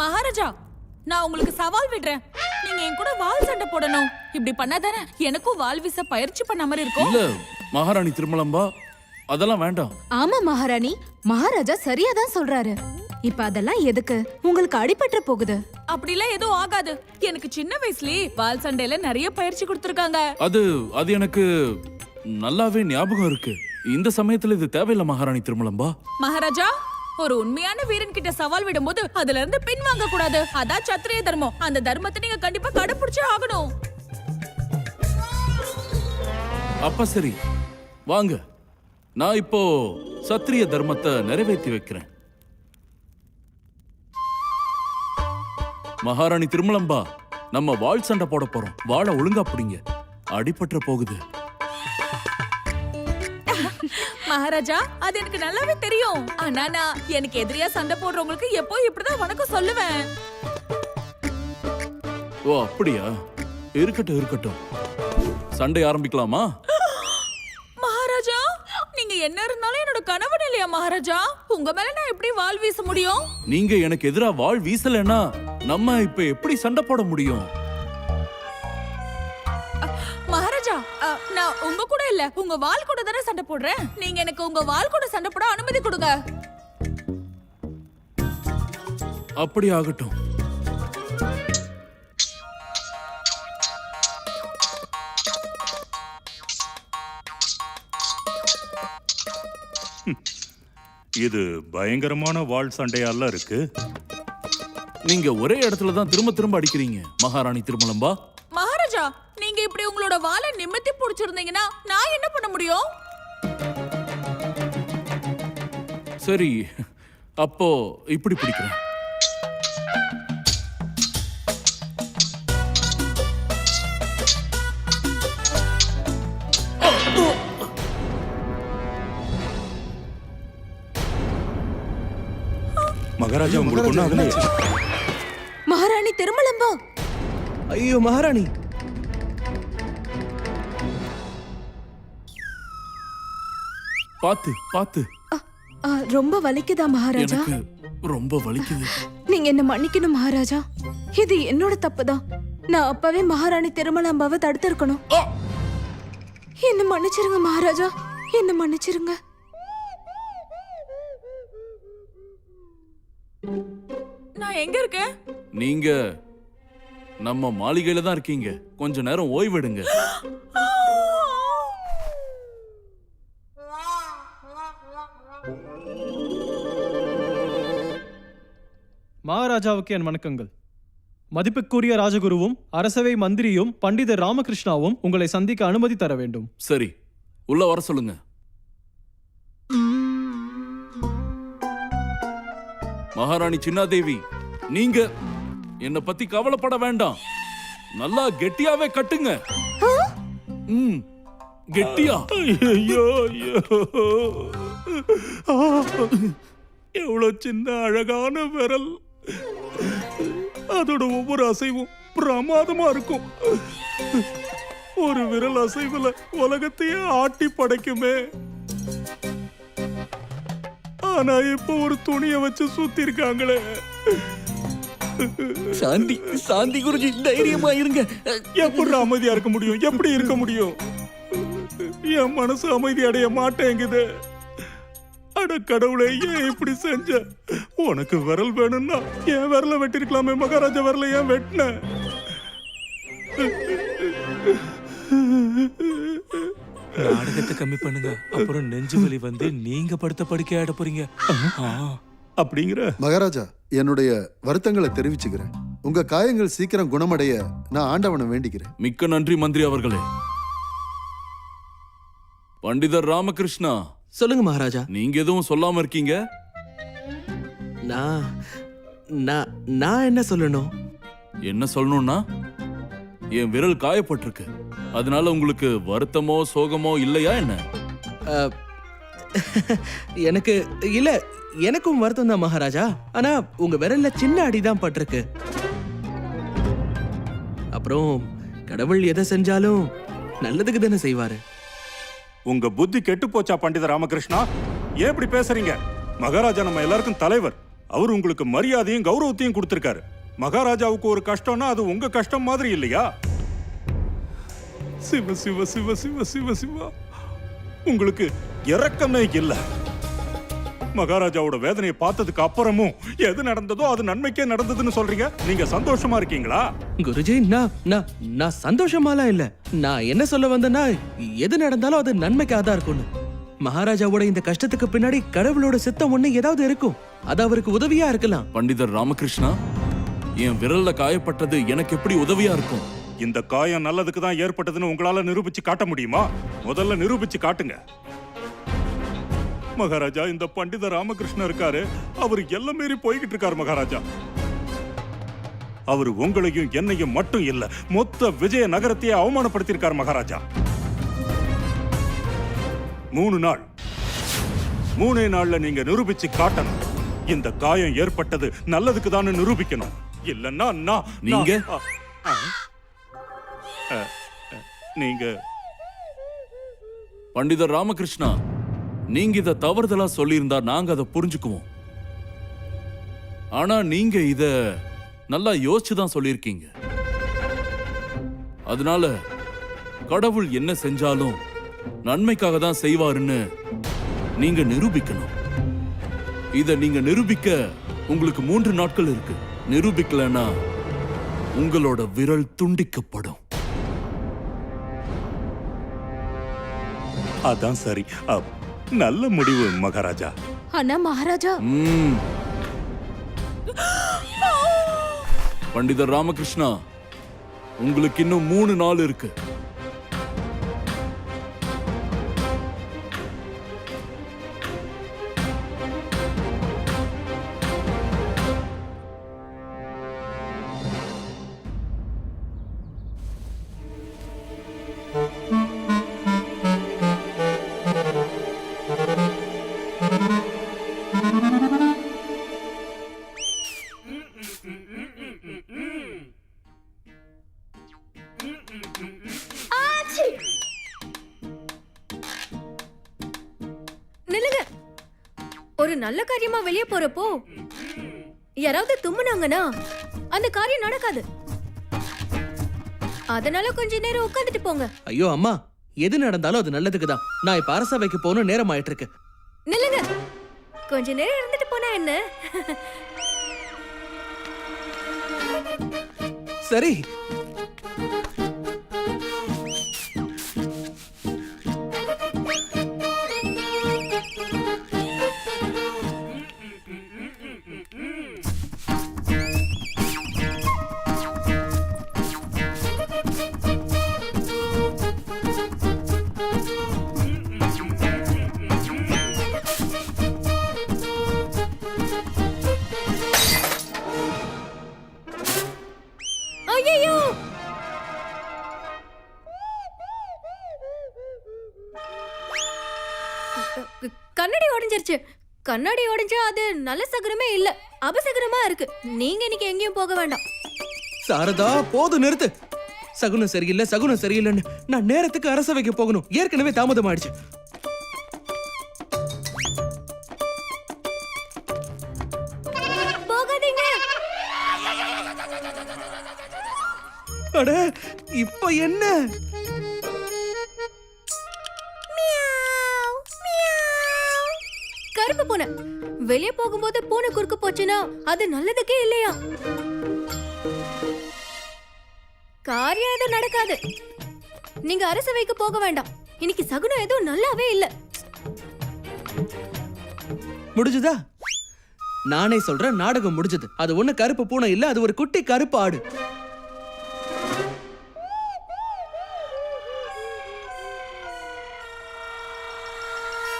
மகாராஜா நான் உங்களுக்கு சவால் விடுறேன். நீங்க என் கூட வால் சண்டை போடணும். இப்படி பண்ணாதானே எனக்கும் வால் வீச பயிற்சி பண்ண மாதிரி இருக்கும்? இல்ல மகாராணி திருமலம்பா அதெல்லாம் வேண்டாம். ஆமா மகாராணி மகாராஜா சரியா தான் சொல்றாரு. இப்ப அதெல்லாம் எதுக்கு? உங்களுக்கு அடிபட்டு போகுது. அப்படிலாம் எதுவும் ஆகாது. எனக்கு சின்ன வயசுலயே வால் சண்டையில நிறைய பயிற்சி கொடுத்துருக்காங்க. அது அது எனக்கு நல்லாவே ஞாபகம் இருக்கு. இந்த சமயத்துல இது தேவையில்லை மகாராணி திருமலம்பா. மகாராஜா ஒரு உண்மையான வீரன் கிட்ட சவால் விடும்போது அதுல இருந்து பின் வாங்க கூடாது அதான் சத்திரிய தர்மம். அந்த தர்மத்தை நீங்க கண்டிப்பா கடைபிடிச்சே ஆகணும். அப்ப சரி. வாங்க. நான் இப்போ சத்திரிய தர்மத்தை நிறைவேற்றி வைக்கிறேன். மகாராணி திருமலம்பா நம்ம வாள் சண்டை போட போறோம். வாழை ஒழுங்கா பிடிங்க. அடிபற்ற போகுது. மகாராஜா அது எனக்கு நல்லாவே தெரியும். ஆனா நான் எனக்கு எதிரியா சண்டை போடுறவங்களுக்கு எப்போ இப்படிதான் வணக்கம் சொல்லுவேன். ஓ அப்படியா? இருக்கட்டும் இருக்கட்டும். சண்டை ஆரம்பிக்கலாமா? மகாராஜா நீங்க என்ன இருந்தாலும் என்னோட கணவன் இல்லையா மகாராஜா? உங்க மேல நான் எப்படி வாள் வீச முடியும்? நீங்க எனக்கு எதிரா வாள் வீசலைன்னா நம்ம இப்ப எப்படி சண்டை போட முடியும்? உங்க கூட இல்ல. உங்க வாள் கூட தானே சண்டை போடுறேன். நீங்க எனக்கு உங்க வாள் கூட சண்டை போட அனுமதி கொடுங்க. அப்படி ஆகட்டும். இது பயங்கரமான வாள் சண்டையால இருக்கு? நீங்க ஒரே இடத்துல தான் திரும்ப திரும்ப அடிக்கிறீங்க மகாராணி திருமலம்பா. மகாராஜா நீங்க இப்படி உங்களோட வாளை நிமித்தி புடிச்சிருந்தீங்கன்னா நான் என்ன பண்ண முடியும்? சரி அப்போ இப்படி பிடிக்கிறேன். மகாராஜா உங்களுக்கு ஒன்றும் ஆகலையே? மகாராணி திருமலம்பா. ஐயோ மகாராணி. பாத்து பாத்து. அ, ரொம்ப வலிக்குதா மகாராஜா? எனக்கு ரொம்ப வலிக்குது. நீங்க என்ன மன்னிக்கணும் மகாராஜா? இது என்னோட தப்புதான் நான் அப்பவே மகாராணி திருமலாம்பாவை தடுத்திருக்கணும். என்ன மன்னிச்சிருங்க மகாராஜா. என்ன மன்னிச்சிருங்க. நான் எங்க இருக்கேன்? நீங்க நம்ம மாளிகையில தான் இருக்கீங்க. கொஞ்ச நேரம் ஓய்வெடுங்க. மகாராஜாவுக்கு என் வணக்கங்கள். மதிப்புக்குரிய ராஜகுருவும் அரசவை மந்திரியும் பண்டிதர் ராமகிருஷ்ணாவும் உங்களை சந்திக்க அனுமதி தர வேண்டும். சரி உள்ள வர சொல்லுங்க. மகாராணி சின்னாதேவி நீங்க என்ன பத்தி கவலைப்பட வேண்டாம். நல்லா கெட்டியாவே கட்டுங்க. ம் கெட்டியா? ஐயோ ஐயோ. எவ்வளவு சின்ன அழகான விரல். அதோட ஒவ்வொரு அசைவும் பிரமாதமா இருக்கும். ஒரு விரல் அசைவுல உலகத்தையே ஆட்டி படைக்குமே. ஆனா இப்ப ஒரு துணியை வச்சு சுத்தி இருக்காங்களே சாந்தி சாந்தி குருஜி தைரியமா இருங்க. எப்படி அமைதியா இருக்க முடியும்? எப்படி இருக்க முடியும்? என் மனசு அமைதி அடைய மாட்டேங்குது. அட கடவுளே ஏன் இப்படி செஞ்ச? உனக்கு விரல் வேணும்னா என் விரல வெட்டிருக்கலாமே மகாராஜா விரல ஏன் வெட்டின? நாடகத்தை கம்மி பண்ணுங்க. அப்புறம் நெஞ்சு வலி வந்து நீங்க படுத்த படுக்கை ஆட போறீங்க. அப்படிங்கிற? மகாராஜா என்னுடைய வருத்தங்களை தெரிவிச்சுக்கிறேன். உங்க காயங்கள் சீக்கிரம் குணமடைய நான் ஆண்டவனை வேண்டிக்கிறேன். மிக்க நன்றி மந்திரி அவர்களே. பண்டிதர் ராமகிருஷ்ணா. சொல்லுங்க மகாராஜா. நீங்க எதுவும் சொல்லாம இருக்கீங்க? நான் நான் நான் என்ன சொல்லணும்? என்ன சொல்லணும்னா என் விரல் காயப்பட்டிருக்கு. அதனால உங்களுக்கு வருத்தமோ சோகமோ இல்லையா என்ன? எனக்கு இல்ல எனக்கும் வருத்தம் தான் மகாராஜா. ஆனா உங்க விரல்ல சின்ன அடிதான் பட்டிருக்கு. அப்புறம் கடவுள் எதை செஞ்சாலும் நல்லதுக்கு தானே செய்வாரு. உங்க புத்தி கெட்டு போச்சா பண்டித ராமகிருஷ்ணா? ஏன் இப்படி பேசுறீங்க? மகாராஜா நம்ம எல்லாருக்கும் தலைவர். அவர் உங்களுக்கு மரியாதையும் கௌரவத்தையும் கொடுத்திருக்காரு. மகாராஜாவுக்கு ஒரு கஷ்டம்னா அது உங்க கஷ்டம் மாதிரி இல்லையா? சிவ சிவ சிவ சிவ சிவ சிவா. உங்களுக்கு இரக்கமே இல்ல. மகாராஜாவோட வேதனையை பார்த்ததுக்கு அப்புறமும் எது நடந்ததோ அது நன்மைக்கே நடந்ததுன்னு சொல்றீங்க? நீங்க சந்தோஷமா இருக்கீங்களா? குருஜி நான் நான் நான் சந்தோஷமாலாம் இல்ல. நான் என்ன சொல்ல வந்தேன்னா எது நடந்தாலும் அது நன்மைக்காக தான் இருக்கும்னு. மகாராஜாவோட இந்த கஷ்டத்துக்கு பின்னாடி கடவுளோட சித்தம் ஒண்ணு ஏதாவது இருக்கும். அது அவருக்கு உதவியா இருக்கலாம். பண்டிதர் ராமகிருஷ்ணா என் விரல்ல காயப்பட்டது எனக்கு எப்படி உதவியா இருக்கும்? இந்த காயம் நல்லதுக்கு தான் ஏற்பட்டதுன்னு உங்களால நிரூபிச்சு காட்ட முடியுமா? முதல்ல நிரூபிச்சு காட்டுங்க. மகாராஜா இந்த பண்டித ராமகிருஷ்ணன் இருக்காரு. அவர் எல்லாம் மீறி போய்கிட்டு இருக்காரு மகாராஜா. அவர் உங்களையும் என்னையும் மட்டும் இல்ல மொத்த விஜய நகரத்தையே அவமானப்படுத்தியிருக்கார் மகாராஜா. மூணு நாள். மூணே நாள்ல நீங்க நிரூபிச்சு காட்டணும். இந்த காயம் ஏற்பட்டது நல்லதுக்கு தான் நிரூபிக்கணும். இல்லன்னா நான் நீங்க? நீங்க பண்டிதர் ராமகிருஷ்ணா நீங்க இத தவறுதலா சொல்லியிருந்தா நாங்க அதை புரிஞ்சுக்குவோம். ஆனா நீங்க இத நல்லா யோசிச்சு தான் சொல்லியிருக்கீங்க. அதனால கடவுள் என்ன செஞ்சாலும் நன்மைக்காக தான் செய்வாருன்னு நீங்க நிரூபிக்கணும். இத நீங்க நிரூபிக்க உங்களுக்கு மூன்று நாட்கள் இருக்கு. நிரூபிக்கலனா உங்களோட விரல் துண்டிக்கப்படும். அதான் சரி. நல்ல முடிவு மகாராஜா. ஆனா மகாராஜா. பண்டிதர் ராமகிருஷ்ணா உங்களுக்கு இன்னும் மூணு நாள் இருக்கு. ஒரு நல்ல காரியமா வெளிய போறப்போ யாராவது தும்முனாங்கன்னா அந்த காரியம் நடக்காது. அதனால கொஞ்ச நேரம் உட்காந்துட்டு போங்க. ஐயோ அம்மா எது நடந்தாலும் அது நல்லதுக்கு தான் நான் இப்ப அரசவைக்கு போகணும் நேரம் ஆயிட்டு இருக்கு நில்லுங்க. கொஞ்ச நேரம் இருந்துட்டு போனா என்ன? சரி கண்ணாடி உடைஞ்சிருச்சு கண்ணாடி உடைஞ்சா அது நல்ல சகுனமே இல்ல. அபசகுனமா இருக்கு. நீங்க இன்னைக்கு எங்கேயும் போக வேண்டாம். சாரதா போதும் நிறுத்து. சகுனம் சரியில்லை சகுனம் சரியில்லைன்னு நான் நேரத்துக்கு அரசவைக்கு போகணும். ஏற்கனவே தாமதம் ஆயிடுச்சு. அட இப்ப என்ன? பூனை. வெளிய போகும்போது பூனை குறுக்கு போச்சுன்னா அது நல்லதுக்கே இல்லையா? காரியம் எதுவும் நடக்காது. நீங்க அரசவைக்கு போக வேண்டாம். இன்னைக்கு சகுனம் எதுவும் நல்லாவே இல்ல. முடிஞ்சுதா? நானே சொல்றேன் நாடகம் முடிஞ்சது. அது ஒண்ணு கருப்பு பூனை இல்ல அது ஒரு குட்டி கருப்பு ஆடு.